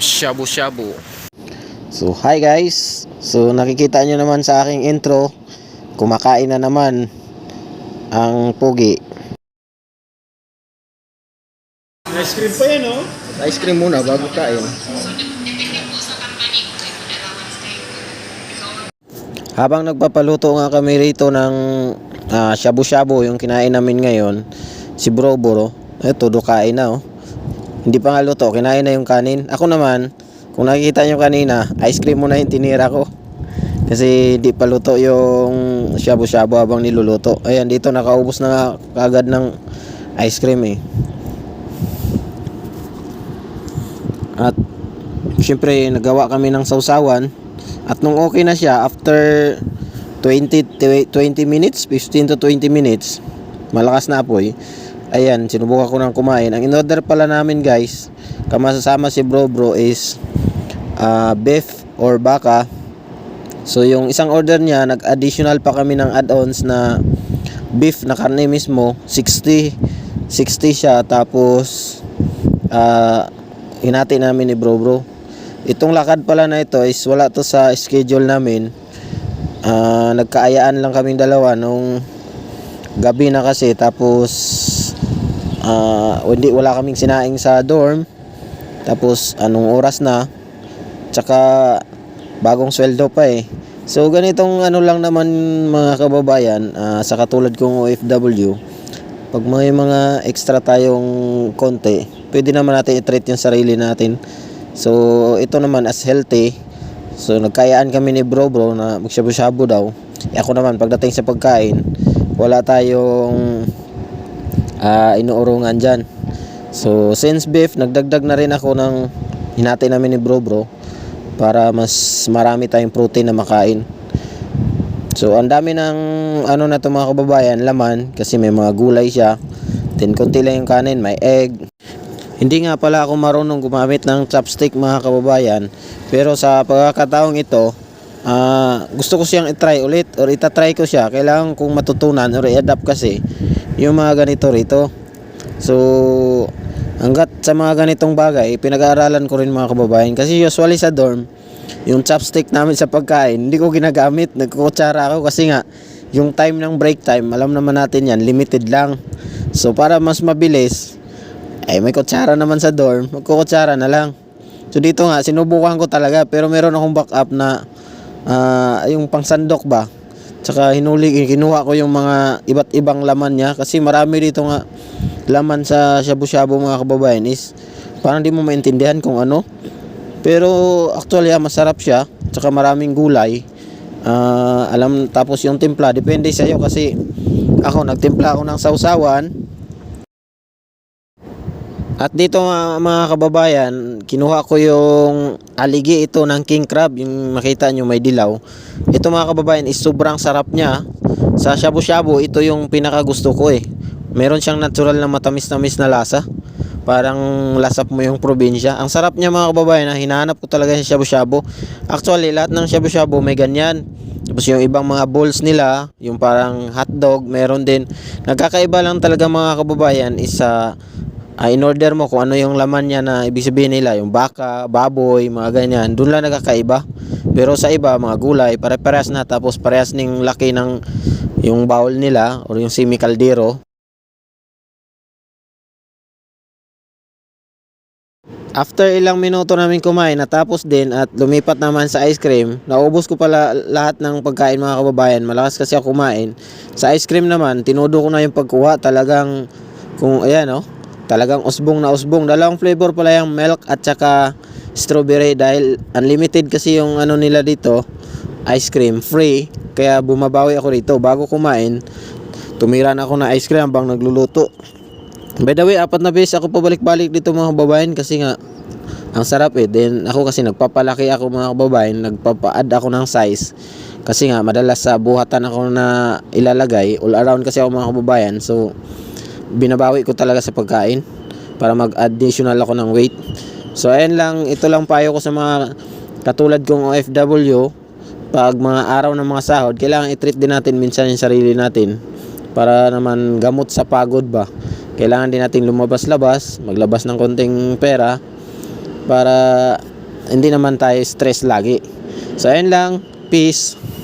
shabu-shabu. So, hi guys. So, nakikita nyo naman sa aking intro, kumakain na naman ang pugi. Ice cream pa yan, oh. Ice cream muna bago kain. Habang nagpapaluto nga kami rito ng ah, shabu-shabu, yung kinain namin ngayon, si Bro Bro, eto, dukain na oh. Hindi pa nga luto, kinain na yung kanin. Ako naman, kung nakikita nyo kanina, ice cream muna yung tinira ko. Kasi di pa luto yung shabu-shabu habang niluluto. Ayan, dito nakaubos na kagad ng ice cream eh. At syempre nagawa kami ng sausawan at nung okay na siya after 20 20 minutes, 15 to 20 minutes, malakas na apoy. Ayan, sinubukan ko ng kumain. Ang in-order pala namin guys, kamasasama si Bro Bro is ah, beef or baka. So yung isang order niya, nag-additional pa kami ng add-ons na beef na karne mismo, 60 60 siya tapos ah hinati namin ni Bro Bro. Itong lakad pala na ito is wala to sa schedule namin. Ah, nagkaayaan lang kaming dalawa nung gabi na kasi tapos ah, hindi wala kaming sinaing sa dorm. Tapos anong oras na? Tsaka bagong sweldo pa eh. So ganitong ano lang naman mga kababayan ah, sa katulad kong OFW pag may mga extra tayong konti, pwede naman natin i-treat yung sarili natin. So, ito naman as healthy. So, nagkayaan kami ni bro bro na magshabu-shabu daw. Eh, ako naman, pagdating sa pagkain, wala tayong ah inuurungan dyan. So, since beef, nagdagdag na rin ako ng hinati namin ni bro bro para mas marami tayong protein na makain. So, ang dami ng ano na to mga kababayan, laman kasi may mga gulay siya. Then konti lang yung kanin, may egg. Hindi nga pala ako marunong gumamit ng chopstick mga kababayan. Pero sa pagkakataong ito, ah, gusto ko siyang i-try ulit or itatry ko siya. Kailangan kong matutunan or i-adapt kasi yung mga ganito rito. So, hanggat sa mga ganitong bagay, pinag-aaralan ko rin mga kababayan. Kasi usually sa dorm, yung chopstick namin sa pagkain, hindi ko ginagamit. Nagkukutsara ako kasi nga, yung time ng break time, alam naman natin yan, limited lang. So, para mas mabilis, ay may kutsara naman sa dorm, magkukutsara na lang. So, dito nga, sinubukan ko talaga, pero meron akong backup na, ah, yung pangsandok ba? Tsaka hinuli, kinuha ko yung mga iba't ibang laman niya kasi marami dito nga laman sa shabu-shabu mga kababayan is parang di mo maintindihan kung ano. Pero actually ah, masarap siya, tsaka maraming gulay. Ah, alam tapos yung timpla depende sa iyo kasi ako nagtimpla ako ng sausawan. At dito mga, mga kababayan, kinuha ko yung aligi ito ng king crab, yung makita nyo may dilaw. Ito mga kababayan is sobrang sarap niya. Sa shabu-shabu, ito yung pinaka gusto ko eh. Meron siyang natural na matamis-tamis na lasa. Parang lasap mo yung probinsya. Ang sarap niya mga kababayan, na hinahanap ko talaga sa shabu-shabu. Actually, lahat ng shabu-shabu may ganyan. Tapos yung ibang mga bowls nila, yung parang hotdog, meron din. Nagkakaiba lang talaga mga kababayan is sa ah, in-order mo kung ano yung laman niya na ibig sabihin nila, yung baka, baboy, mga ganyan. Doon lang nagkakaiba. Pero sa iba, mga gulay, pare-parehas na. Tapos parehas ning laki ng yung bowl nila or yung semi caldero. After ilang minuto namin kumain, natapos din at lumipat naman sa ice cream. Naubos ko pala lahat ng pagkain mga kababayan. Malakas kasi ako kumain. Sa ice cream naman, tinudo ko na yung pagkuha. Talagang, kung ayan oh, talagang usbong na usbong. Dalawang flavor pala yung milk at saka strawberry dahil unlimited kasi yung ano nila dito, ice cream, free. Kaya bumabawi ako rito. Bago kumain, tumira na ako na ice cream habang nagluluto. By the way, apat na beses ako pabalik-balik dito mga kababayan kasi nga ang sarap eh. Then ako kasi nagpapalaki ako mga kababayan, nagpapa-add ako ng size. Kasi nga madalas sa buhatan ako na ilalagay, all around kasi ako mga kababayan. So binabawi ko talaga sa pagkain para mag-additional ako ng weight. So ayan lang, ito lang payo ko sa mga katulad kong OFW. Pag mga araw ng mga sahod, kailangan i-treat din natin minsan yung sarili natin para naman gamot sa pagod ba. Kailangan din natin lumabas-labas, maglabas ng konting pera para hindi naman tayo stress lagi. So, ayun lang. Peace.